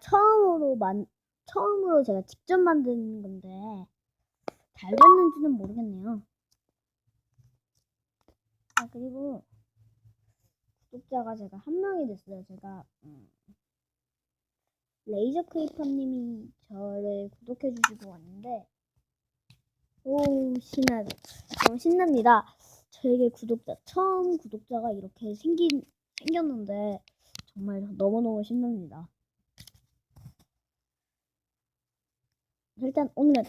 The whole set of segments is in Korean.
처음으로 만 처음으로 제가 직접 만드는 건데 잘 됐는지는 모르겠네요. 아 그리고 구독자가 제가 한 명이 됐어요. 제가 음, 레이저 크리퍼님이 저를 구독해 주시고 왔는데 오 신나 너무 신납니다. 저에게 구독자 처음 구독자가 이렇게 생긴 생겼는데 정말 너무너무 신납니다. 일단 오늘은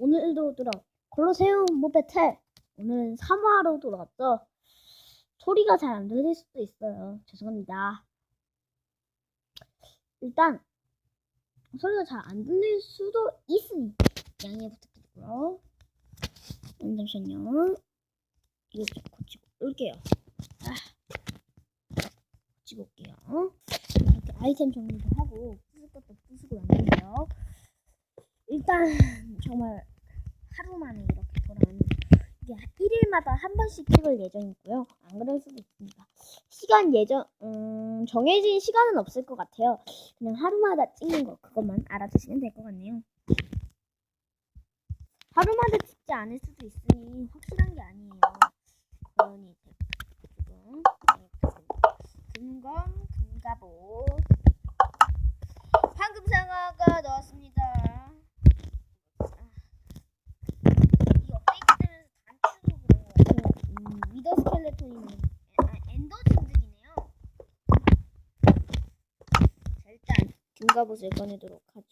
오늘도 돌아 콜로세움 모배텔 오늘은 3화로 돌아왔죠. 소리가 잘 안 들릴 수도 있어요. 죄송합니다. 일단 소리가 잘 안 들릴 수도 있으니 양해 부탁드리고요. 음, 잠시만요. 이거 좀 고치고 올게요. 아, 고치고 올게요. 이렇게 아이템 정리도 하고 부술 것도 부수고 왔는데요. 일단 정말 하루 만에 이렇게 돌아오는 이게 1일마다 한 번씩 찍을 예정이고요. 안 그럴 수도 있습니다. 시간 예정 음, 정해진 시간은 없을 것 같아요. 그냥 하루마다 찍는 거 그것만 알아두시면 될 것 같네요. 하루마다 찍지 않을 수도 있으니 확실한 게 아니에요. 그러니 지금 금검 금가보 황금 상어가 나왔습니다. 이 업데이트 되면서 단추도 그런 것 같아요. 음, 위더 스켈레톤이면 아, 엔더 진드기네요. 자, 일단 금갑옷을 꺼내도록 하죠.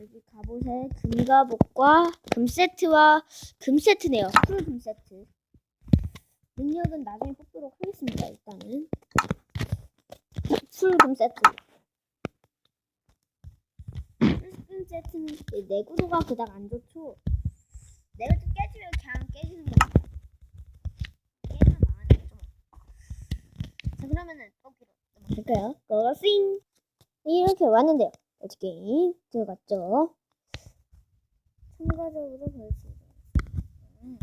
여기 갑옷에 금갑옷과 금세트와 금세트네요. 풀 금세트. 능력은 나중에 뽑도록 하겠습니다. 일단은 풀 금세트. 풀 세트는 내구도가 그닥 안 좋죠. 내구도 깨지면 그냥 깨지는 겁니다. 깨지면 망하는. 자 그러면은 뽑기로 할까요? 고싱 이렇게 왔는데요. 어떻게 들어갔죠? 참가자보다 벌칙. 음.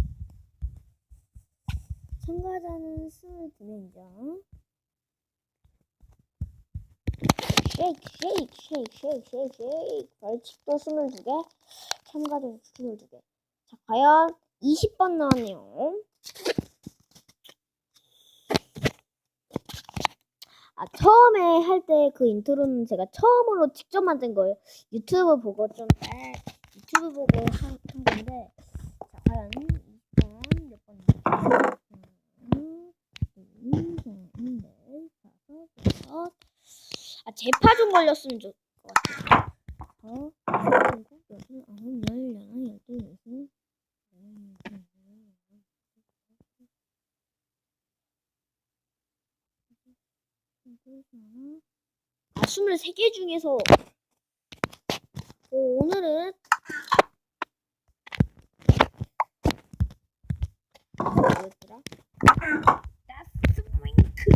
참가자는 22명이죠. 쉐이크, 쉐이크, 쉐이크, 쉐이크, 쉐이크, 쉐이크. 벌칙도 22개, 참가자도 22개. 자, 과연 20번 나왔네요. 아, 처음에 할 때 그 인트로는 제가 처음으로 직접 만든 거예요. 유튜브 보고 좀, 에, 유튜브 보고 한, 한 건데, 자, 과연 2번, 몇? 음, 여섯. 아, 재파종 걸렸으면 좋을 것 같아요. 어, 일곱, 여덟, 아홉, 열, 열하나, 열둘, 열셋, 아, 23개 중에서. 어, 오늘은 뭐였더라? 다스윙크.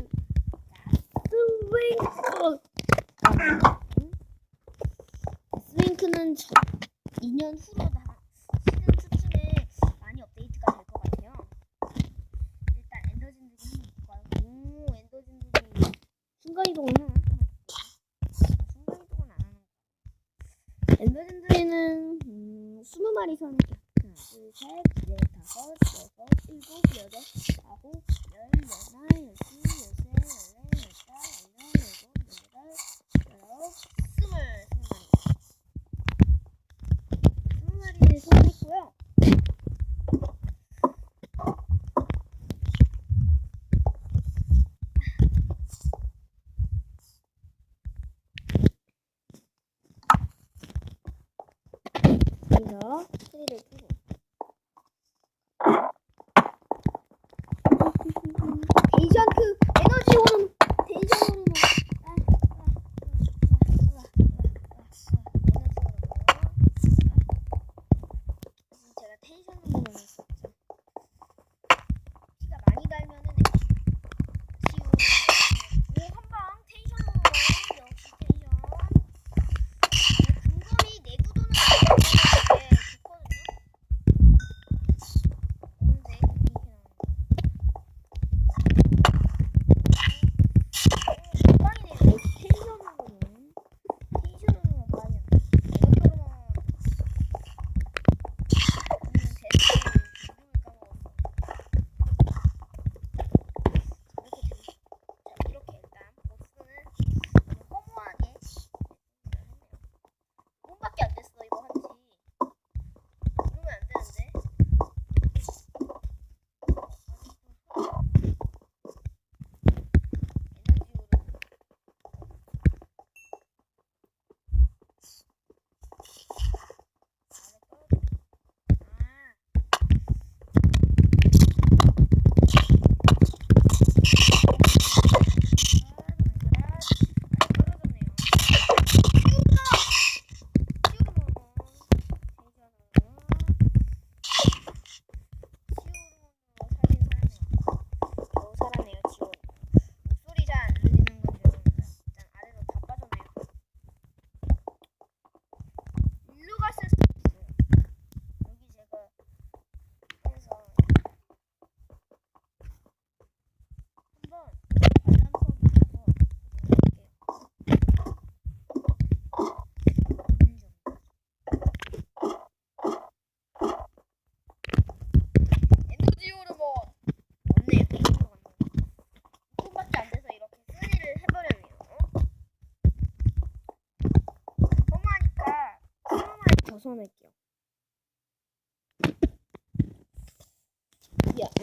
다스윙크. 다스윙크는 저 2년 후로 나 시즌 2쯤에 많이 업데이트가 될 것 같아요. 일단 엔더진들이 오 엔더진들이 순간이동을 하나? 순간이동은 안 하는 거. 엔더진들이는 음, 20마리 선 하나, 둘, 셋, 넷, 다섯, 여섯, 일곱, 여덟, 아홉, 열, 열하나, 열둘, 열셋, 열넷, 열다, 열여섯, 열일곱, 열여덟, 스물, 스무 마리. 스무 마리를 소환했고요. 여기서 소리를 끄고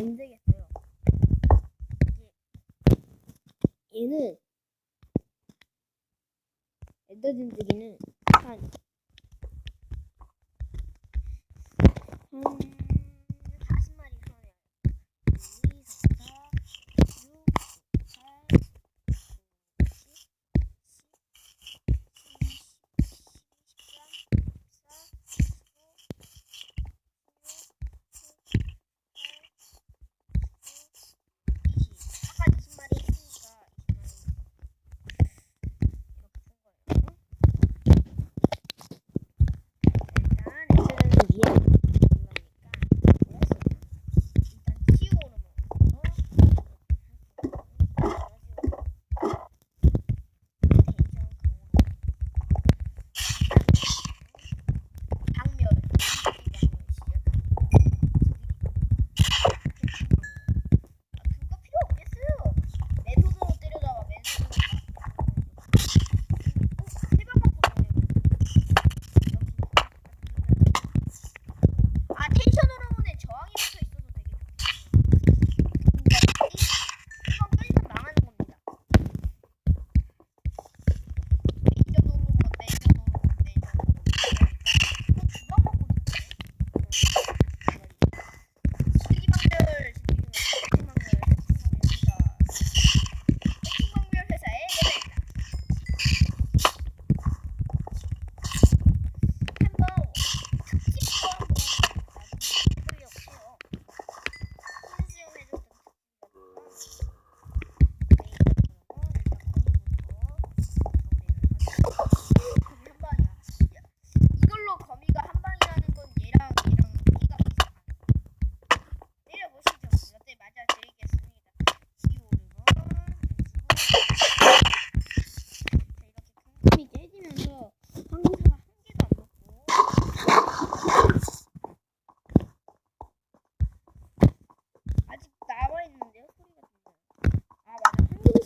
안 되겠어요. 얘는 엔더 진드기는 한, 한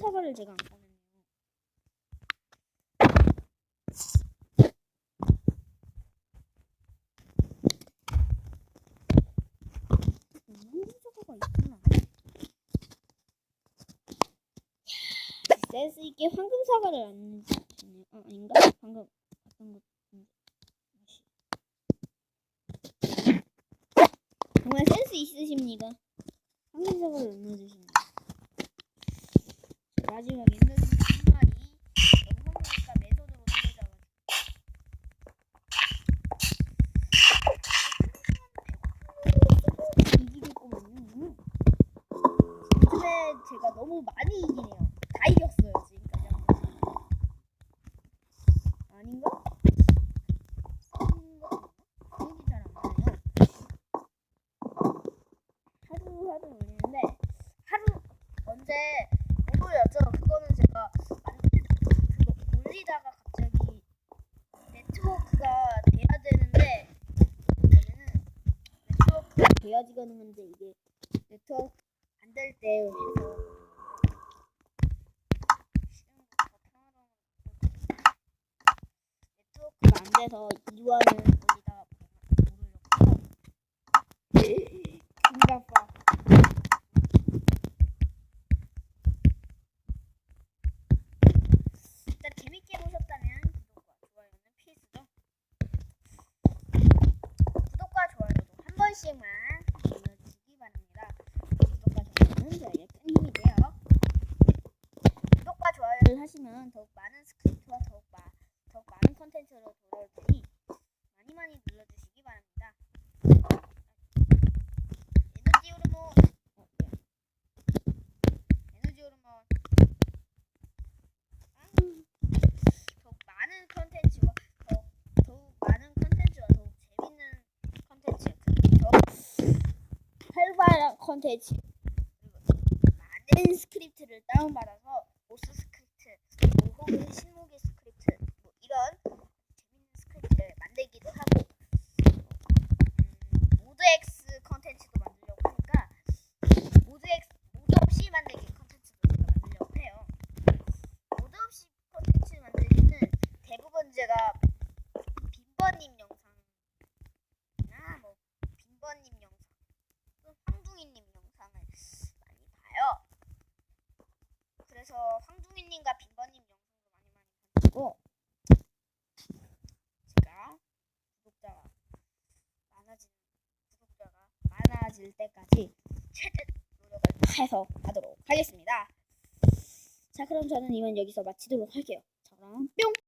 사과를 제가 안 꺼냈네요. 음, 사과가 있구나. 센스 있게 황금 사과를 안 주네요. 어, 아닌가? 방금 어떤 것 정말 센스 있으십니까? 황금 사과를 안 넣어주시네. 发现了您的。 되어지거는 건데 이게 네트워크 안 될 때. 네트워크가 안 돼서 이와는 되지. 많은 스크립트를 다운받아서 오스 스크립트, 뭐 혹은 해서 하도록 하겠습니다. 자, 그럼 저는 이만 여기서 마치도록 할게요. 자, 그럼 뿅.